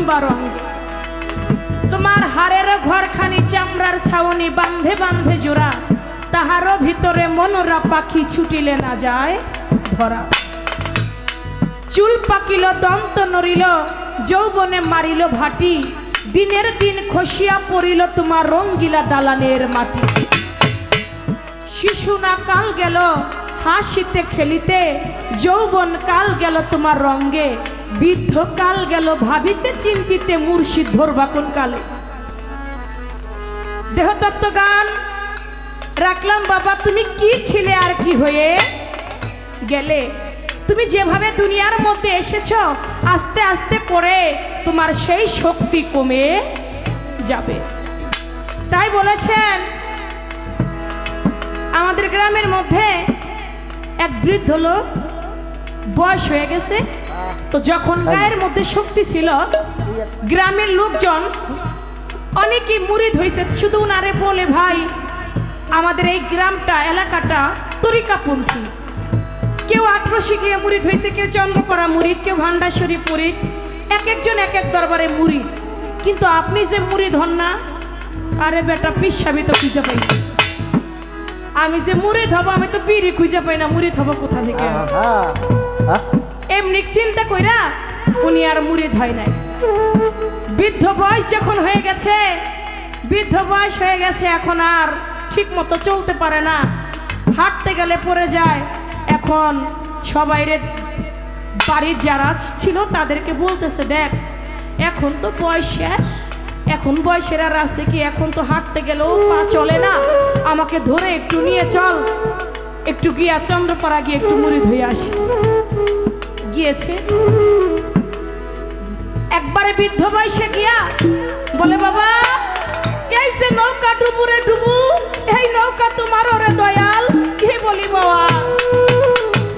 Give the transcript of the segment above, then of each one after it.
লম্বা রঙে। তোমার হারের ঘরখানি চামড়ার ছাউনি বান্ধে বান্ধে জোড়া। তাহারও ভিতরে মনোরা পাখি ছুটিলে না যায় ধরা। চুল পাকিল, দন্ত নড়িল, যৌবনে মারিল ভাটি। দিনের দিন খসিয়া পড়িল তোমার রঙ্গিলা দালানের মাটি। শিশু না কাল গেল, হাসিতে খেলিতে, যৌবন কাল গেল তোমার রঙ্গে। বৃদ্ধ কাল গেল ভাবিতে চিন্তিতে মুর্শিদ ধরবা কোন কালে। দেহতত্ত্ব গান। রাখলাম বাবা, তুমি কি ছিলে আর কি হয়ে গেলে? তুমি যেভাবে দুনিয়ার মধ্যে এসেছ, আস্তে আস্তে করে তোমার সেই শক্তি কমে যাবে। তাই বলেছেন, আমাদের গ্রামের মধ্যে এক বৃদ্ধ লোক বয়স হয়ে গেছে তো যখন গায়ের মধ্যে শক্তি ছিল গ্রামের লোকজন অনেকেই মুরিদ হয়েছে শুধু উনারে বলে ভাই আমাদের এই গ্রামটা এলাকাটা তরিকাপন্থী। কেউ আঠারোশি গিয়ে মুরিদ হয়েছে কেউ চন্দ্রপড়া মুরিদ কেউ ভান্ডাশ্বরী মুরিদ এক একজন এক এক দরবারে মুরিদ। কিন্তু আপনি যে মুরিদ হন না আরে বেটা পিসাবি তো খুঁজে পাই। আমি যে মুরিদ হব আমি তো বিড়ি খুঁজে পাই না মুরিদ হব কোথা থেকে? এমনি চিন্তা কইরা উনি আর মুরিদ হয় নাই। বৃদ্ধ বয়স যখন হয়ে গেছে, বৃদ্ধ বয়স হয়ে গেছে, এখন আর ঠিক মতো চলতে পারে না। হাঁটতে গেলে পড়ে যায়। এখন সবাইরে বাড়ির যারা ছিল তাদেরকে বলতেছে, দেখ, এখন তো বয়স শেষ। এখন বয়সের আর রাস্তা কি? এখন তো হাঁটতে গেলেও পা চলে না। আমাকে ধরে একটু নিয়ে চল। একটু গিয়া চন্দ্রপাড়া গিয়ে একটু মুড়ি ধুয়ে আসি। গিয়েছে। একবারে বৃদ্ধ বয়সে গিয়া বলে, বাবা, এই যে নৌকা ডুবুরে ডুবু, এই নৌকা তোমার ওরে দয়াল, কি বলি বাবা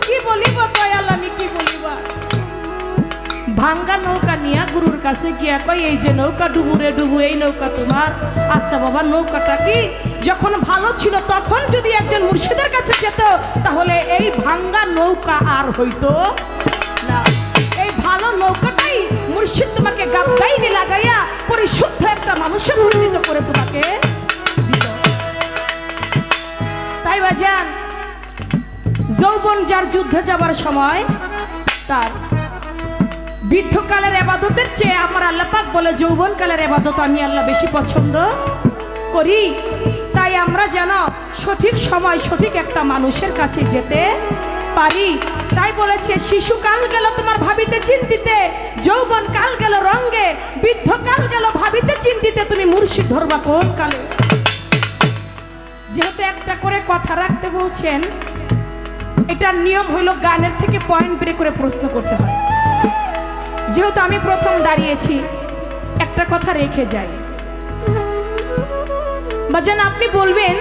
কি বলিব দয়াল, আমি কি বলিব ভাঙ্গা নৌকা নিয়া গুরুর কাছে গিয়া কই এই যে নৌকা ডুবুরে ডুবু, এই নৌকা তোমার। আচ্ছা বাবা, নৌকাটা কি? যখন ভালো ছিল, তখন যদি একজন মুর্শিদের কাছে যেত, তাহলে এই ভাঙ্গা নৌকা আর হইতো নৌকাটাই মুর্শিদ তোমাকে গাবগাইনে লাগাইয়া পরিশুদ্ধ একটা মানুষের উন্নীত করে তোমাকে তাই বাজান, যৌবন যার যুদ্ধে যাবার সময় তার বৃদ্ধকালের এবাদতের চেয়ে আমার আল্লাপাক বলে যৌবনকালের এবাদত আমি আল্লাহ বেশি পছন্দ করি। তাই আমরা যেন সঠিক সময় সঠিক একটা মানুষের কাছে যেতে পারি। তাই বলেছে শিশুকাল গেল তোমার ভাবিতে চিন্তিতে, যৌবন কাল গেল রঙ্গে, বৃদ্ধ কাল গেল ভাবিতে চিন্তিতে, তুমি মুর্শিদ ধরবা কোন কালে? যেহেতু একটা করে কথা রাখতে বলছেন, এটার নিয়ম হইল গানের থেকে পয়েন্ট বের করে প্রশ্ন করতে হয়। যেহেতু আমি প্রথম দাঁড়িয়েছি, একটা কথা রেখে যাই। বাজান আপনি বলবেন,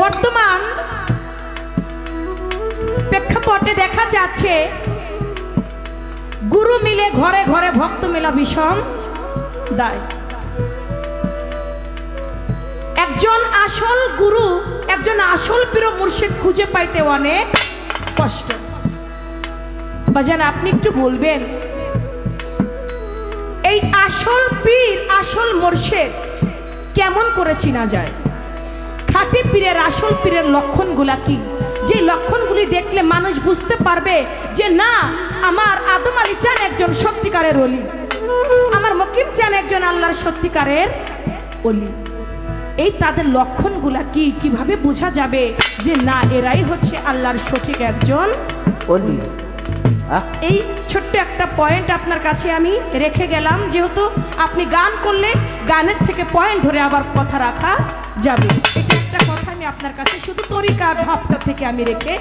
বর্তমান প্রেক্ষাপটে দেখা যাচ্ছে, গুরু মিলে ঘরে ঘরে ভক্ত মেলা বিষম দায়। একজন আসল গুরু, একজন আসল প্রিয় মুর্শিদ খুঁজে পাইতে অনেক কষ্ট। বাজান, আপনি একটু বলবেন, এই আসল পীর, আসল মোর্শেদ কেমন করে চিনা যায়? খাঁটি পীরের, আসল পীরের লক্ষণগুলা কি? যে লক্ষণগুলি দেখলে মানুষ বুঝতে পারবে যে না আমার আদম আলী চান একজন সত্যিকারের অলি। আমার মকিম চান একজন আল্লাহর সত্যিকারের অলি। এই তাদের লক্ষণগুলা কি কীভাবে বোঝা যাবে যে না এরাই হচ্ছে আল্লাহর সঠিক একজন অলি? এই ছোট্ট একটা পয়েন্ট আপনার কাছে আমি রেখে গেলাম যেহেতু আপনি গান করলে গানের থেকে পয়েন্ট ধরে আবার কথা রাখা যাবে। এটা আমি আপনার কাছে শুধু তরিকার ভাবটা থেকে আমি রেখে